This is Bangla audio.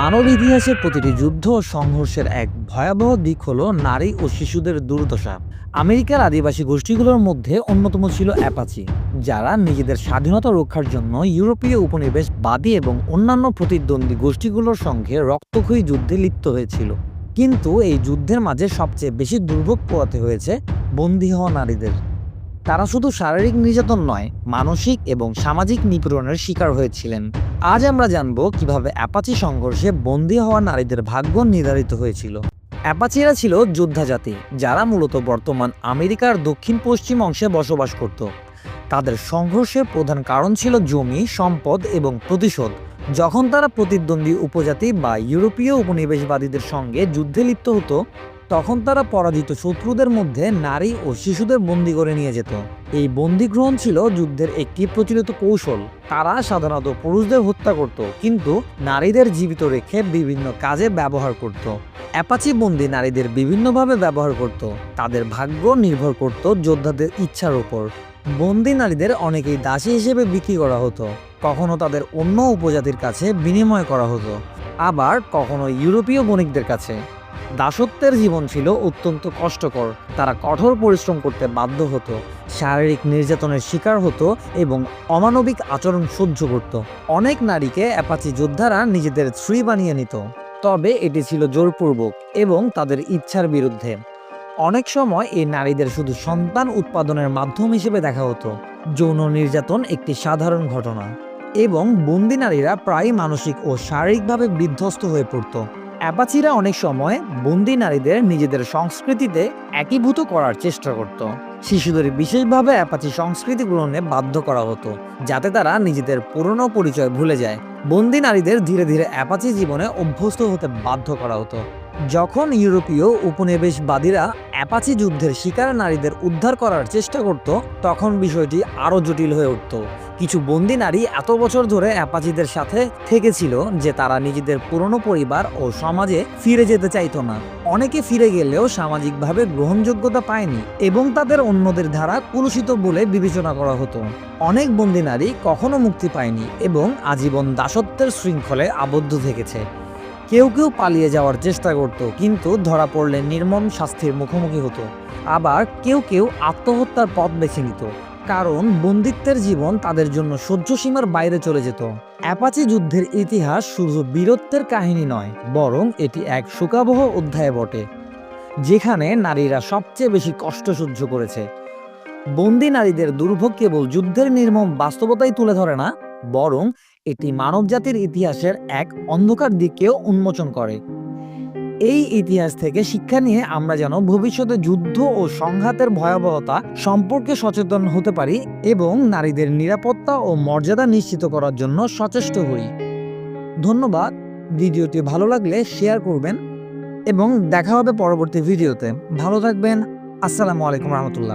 মানব ইতিহাসের প্রতিটি যুদ্ধ ও সংঘর্ষের এক ভয়াবহ দিক হলো নারী ও শিশুদের দুর্দশা। আমেরিকার আদিবাসী গোষ্ঠীগুলোর মধ্যে অন্যতম ছিল অ্যাপাচি, যারা নিজেদের স্বাধীনতা রক্ষার জন্য ইউরোপীয় উপনিবেশবাদী এবং অন্যান্য প্রতিদ্বন্দ্বী গোষ্ঠীগুলোর সঙ্গে রক্তক্ষয়ী যুদ্ধে লিপ্ত হয়েছিল। কিন্তু এই যুদ্ধের মাঝে সবচেয়ে বেশি দুর্ভোগ পোয়াতে হয়েছে বন্দী হওয়া নারীদের। তারা শুধু শারীরিক নির্যাতন নয়, মানসিক এবং সামাজিক নিপীড়নের শিকার হয়েছিলেন। আজ আমরা জানব কীভাবে অ্যাপাচি সংঘর্ষে বন্দী হওয়া নারীদের ভাগ্য নির্ধারিত হয়েছিল। অ্যাপাচিরা ছিল যোদ্ধা জাতি যারা মূলত বর্তমান আমেরিকার দক্ষিণ পশ্চিম অংশে বসবাস করত। তাদের সংঘর্ষের প্রধান কারণ ছিল জমি, সম্পদ এবং প্রতিশোধ। যখন তারা প্রতিদ্বন্দ্বী উপজাতি বা ইউরোপীয় উপনিবেশবাদীদের সঙ্গে যুদ্ধে লিপ্ত হতো তখন তারা পরাজিত শত্রুদের মধ্যে নারী ও শিশুদের বন্দি করে নিয়ে যেত। এই বন্দি গ্রহণ ছিল যুদ্ধের একটি প্রচলিত কৌশল। তারা সাধারণত পুরুষদের হত্যা করত, কিন্তু নারীদের জীবিত রেখে বিভিন্ন কাজে ব্যবহার করত। অ্যাপাচি বন্দি নারীদের বিভিন্নভাবে ব্যবহার করত। তাদের ভাগ্য নির্ভর করত যোদ্ধাদের ইচ্ছার উপর। বন্দি নারীদের অনেকেই দাসী হিসেবে বিক্রি করা হতো। কখনো তাদের অন্য উপজাতির কাছে বিনিময় করা হতো। আবার কখনো ইউরোপীয় বণিকদের কাছে। দাসত্বের জীবন ছিল অত্যন্ত কষ্টকর। তারা কঠোর পরিশ্রম করতে বাধ্য হতো, শারীরিক নির্যাতনের শিকার হতো এবং অমানবিক আচরণ সহ্য করত। অনেক নারীকে অ্যাপাচি যোদ্ধারা নিজেদের স্ত্রী বানিয়ে নিত। তবে এটি ছিল জোরপূর্বক এবং তাদের ইচ্ছার বিরুদ্ধে। অনেক সময় এই নারীদের শুধু সন্তান উৎপাদনের মাধ্যম হিসেবে দেখা হতো। যৌন নির্যাতন একটি সাধারণ ঘটনা এবং বন্দি নারীরা প্রায় মানসিক ও শারীরিকভাবে বিধ্বস্ত হয়ে পড়তো। অ্যাপাচিরা অনেক সময় বন্দি নারীদের নিজেদের সংস্কৃতিতে একীভূত করার চেষ্টা করত। শিশুদের বিশেষভাবে অ্যাপাচি সংস্কৃতি গ্রহণে বাধ্য করা হতো, যাতে তারা নিজেদের পুরনো পরিচয় ভুলে যায়। বন্দি নারীদের ধীরে ধীরে অ্যাপাচি জীবনে অভ্যস্ত হতে বাধ্য করা হতো। যখন ইউরোপীয় উপনিবেশবাদীরা অ্যাপাচি যুদ্ধের শিকার নারীদের উদ্ধার করার চেষ্টা করত, তখন বিষয়টি আরও জটিল হয়ে উঠত। কিছু বন্দি নারী এত বছর ধরে অ্যাপাচিদের সাথে থেকেছিল যে তারা নিজেদের পুরনো পরিবার ও সমাজে ফিরে যেতে চাইতো না। অনেকে ফিরে গেলেও সামাজিকভাবে গ্রহণযোগ্যতা পায়নি এবং তাদের অন্যদের ধারা কুলুষিত বলে বিবেচনা করা হতো। অনেক বন্দি নারী কখনো মুক্তি পায়নি এবং আজীবন দাসত্বের শৃঙ্খলে আবদ্ধ থেকেছে। কেউ কেউ পালিয়ে যাওয়ার চেষ্টা করত, কিন্তু ধরা পড়লে নির্মম শাস্তির মুখোমুখি হতো। আবার কেউ কেউ আত্মহত্যার পথ বেছে নিত, কারণ বন্দিত্বের জীবন তাদের জন্য সহ্য সীমার বাইরে চলে যেত। অ্যাপাচি যুদ্ধের ইতিহাস শুধু বীরত্বের কাহিনী নয়, বরং এটি এক শোকাবহ অধ্যায় বটে, যেখানে নারীরা সবচেয়ে বেশি কষ্ট সহ্য করেছে। বন্দি নারীদের দুর্ভোগ কেবল যুদ্ধের নির্মম বাস্তবতাই তুলে ধরে না, বরং এটি মানবজাতির ইতিহাসের এক অন্ধকার দিককেও উন্মোচন করে। এই ইতিহাস থেকে শিক্ষা নিয়ে আমরা যেন ভবিষ্যতে যুদ্ধ ও সংঘাতের ভয়াবহতা সম্পর্কে সচেতন হতে পারি এবং নারীদের নিরাপত্তা ও মর্যাদা নিশ্চিত করার জন্য সচেষ্ট হই। ধন্যবাদ। ভিডিওটি ভালো লাগলে শেয়ার করবেন এবং দেখা হবে পরবর্তী ভিডিওতে। ভালো থাকবেন। আসসালামু আলাইকুম রহমতুল্লাহ।